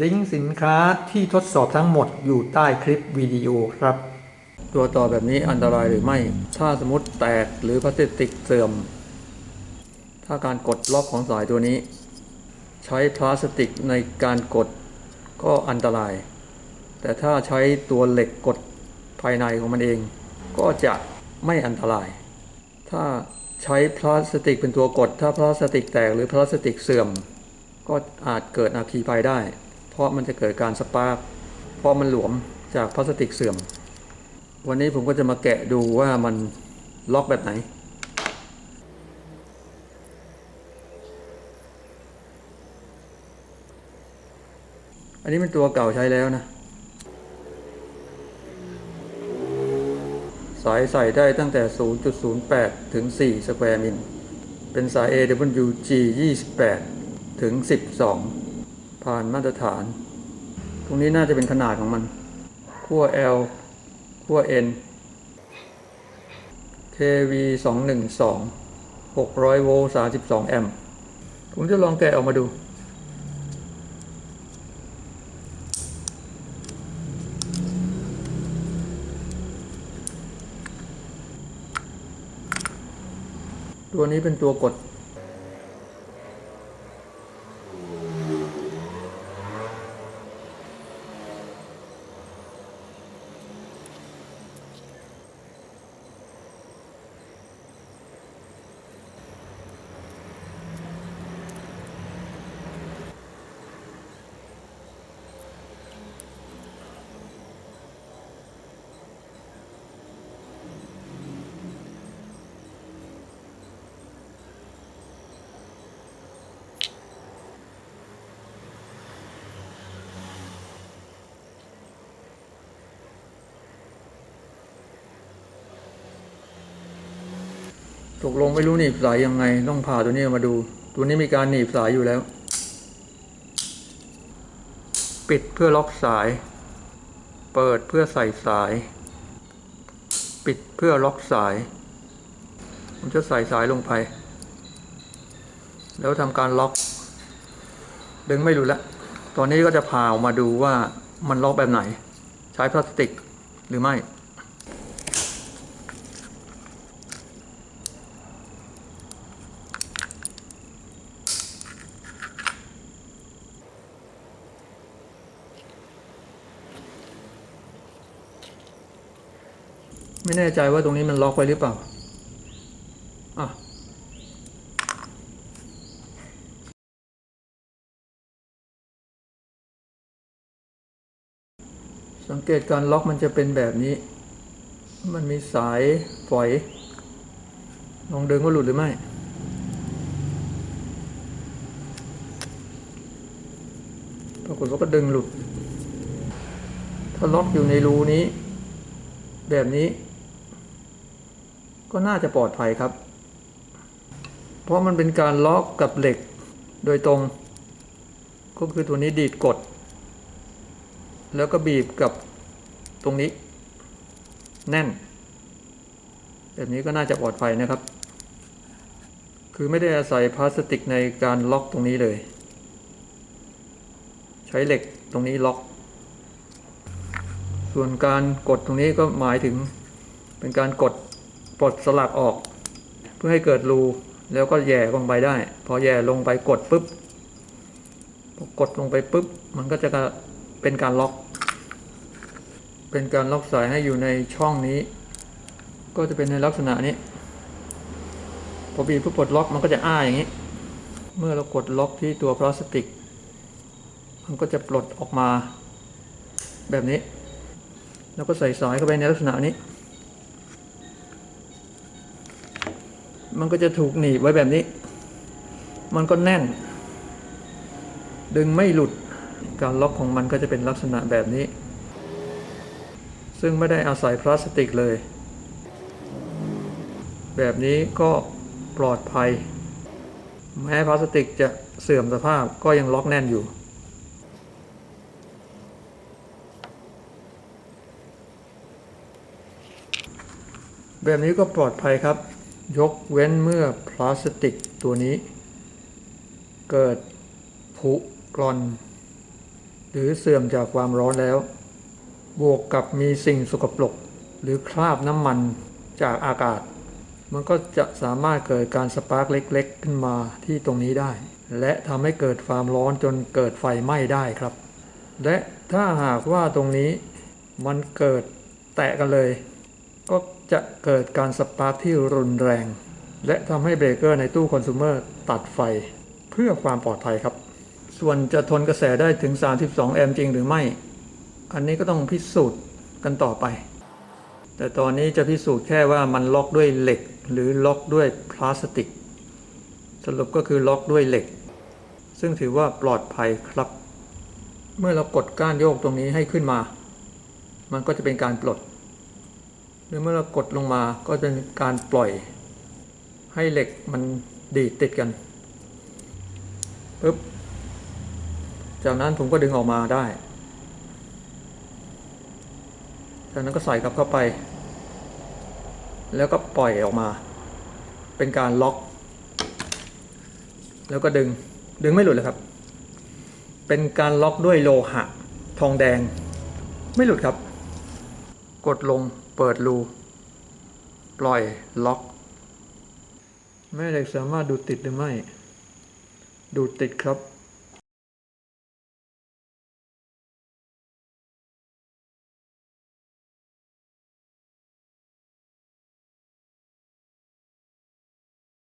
ลิงก์สินค้าที่ทดสอบทั้งหมดอยู่ใต้คลิปวิดีโอครับ ตัวต่อแบบนี้อันตรายหรือไม่ ถ้าสมมติแตกหรือพลาสติกเสื่อม ถ้าการกดล็อกของสายตัวนี้ ใช้พลาสติกในการกดก็อันตราย แต่ถ้าใช้ตัวเหล็กกดภายในของมันเอง ก็จะไม่อันตราย ถ้าใช้พลาสติกเป็นตัวกด ถ้าพลาสติกแตกหรือพลาสติกเสื่อม ก็อาจเกิดอัคคีภัยได้ เพราะมันจะเกิดการสปาร์กเพราะมันหลวมจากพลาสติกเสื่อม วันนี้ผมก็จะมาแกะดูว่ามันล็อกแบบไหน อันนี้เป็นตัวเก่าใช้แล้วนะ สายใส่ได้ตั้งแต่ 0.08 ถึง 4 สแควร์มิล เป็นสาย AWG 28 ถึง 12 ผ่านมาตรฐาน ตรงนี้น่าจะเป็นขนาดของมันขั้ว L ขั้ว N KV 212 600 โวลต์ 32 แอมป์ ผมจะลองแกะออกมาดู ตัวนี้เป็นตัวกด ตกลงไม่รู้หนีบสายยังไง ต้องผ่าตัวนี้มาดู ตัวนี้มีการหนีบสายอยู่แล้ว ปิดเพื่อล็อกสาย เปิดเพื่อใส่สาย ปิดเพื่อล็อกสาย ผมจะใส่สายลงไป แล้วทำการล็อก ดึงไม่หลุดละ ตอนนี้ก็จะผ่าออกมาดูว่ามันล็อกแบบไหน ใช้พลาสติกหรือไม่ ไม่แน่ใจว่าตรงนี้มันล็อกไว้หรือเปล่าอะสังเกตการล็อกมันจะเป็นแบบนี้ มันมีสายฝอย ลองดึงว่าหลุดหรือไม่ ปรากฏว่าก็ดึงหลุด ถ้าล็อกอยู่ในรูนี้ แบบนี้ ก็น่าจะปลอดภัยครับ เพราะมันเป็นการล็อกกับเหล็กโดยตรง ก็คือตัวนี้ดีดกด แล้วก็บีบกับตรงนี้ แน่น แบบนี้ก็น่าจะปลอดภัยนะครับ คือไม่ได้อาศัยพลาสติกในการล็อกตรงนี้เลย ใช้เหล็กตรงนี้ล็อก ส่วนการกดตรงนี้ก็หมายถึงเป็นการกด ปลดสลักออก เพื่อให้เกิดรูแล้วก็แย่ลงไปได้ พอแย่ลงไปกดปุ๊บกดลงไปปุ๊บ มันก็จะเป็นการล็อก เป็นการล็อกสายให้อยู่ในช่องนี้ ก็จะเป็นในลักษณะนี้ พอบีบเพื่อปลดล็อกมันก็จะอ้าอย่างนี้ เมื่อเรากดล็อกที่ตัวพลาสติก มันก็จะปลดออกมา แบบนี้ แล้วก็ใส่สายเข้าไปในลักษณะนี้ มันก็จะถูกหนีบไว้แบบนี้ มันก็แน่น ดึงไม่หลุด การล็อกของมันก็จะเป็นลักษณะแบบนี้ ซึ่งไม่ได้อาศัยพลาสติกเลย แบบนี้ก็ปลอดภัย แม้พลาสติกจะเสื่อมสภาพก็ยังล็อกแน่นอยู่แบบนี้ก็ปลอดภัยครับ ยกเว้นเมื่อพลาสติกตัวนี้ เกิดผุกร่อน หรือเสื่อมจากความร้อนแล้ว บวกกับมีสิ่งสกปรกหรือคราบน้ำมันจากอากาศ มันก็จะสามารถเกิดการสปาร์กเล็กๆ ขึ้นมาที่ตรงนี้ได้ และทำให้เกิดความร้อนจนเกิดไฟไหม้ได้ครับ และถ้าหากว่าตรงนี้มันเกิดแตะกันเลย ก็ จะเกิดการสปาร์กที่รุนแรง และทำให้เบรกเกอร์ในตู้คอน sumer ตัดไฟเพื่อความปลอดภัยครับ ส่วนจะทนกระแสได้ถึง 32 แอมป์จริงหรือไม่ อันนี้ก็ต้องพิสูจน์กันต่อไป แต่ตอนนี้จะพิสูจน์แค่ว่ามันล็อกด้วยเหล็ก หรือล็อกด้วยพลาสติก สรุปก็คือล็อกด้วยเหล็ก ซึ่งถือว่าปลอดภัยครับ เมื่อเรากดก้านโยกตรงนี้ให้ขึ้นมา มันก็จะเป็นการปลด รือเมื่อเรากดลงมาก็จะเป็นการปล่อยให้เหล็กมันดีดติดกันปึ๊บจากนั้นผมก็ดึงออกมาได้ จากนั้นก็ใส่กลับเข้าไป แล้วก็ปล่อยออกมา เป็นการล็อก แล้วก็ดึง ดึงไม่หลุดเลยครับ เป็นการล็อกด้วยโลหะ ทองแดง ไม่หลุดครับ กดลง เปิดรู ปล่อยล็อก แม่เหล็กสามารถดูดติดหรือไม่ ดูดติดครับ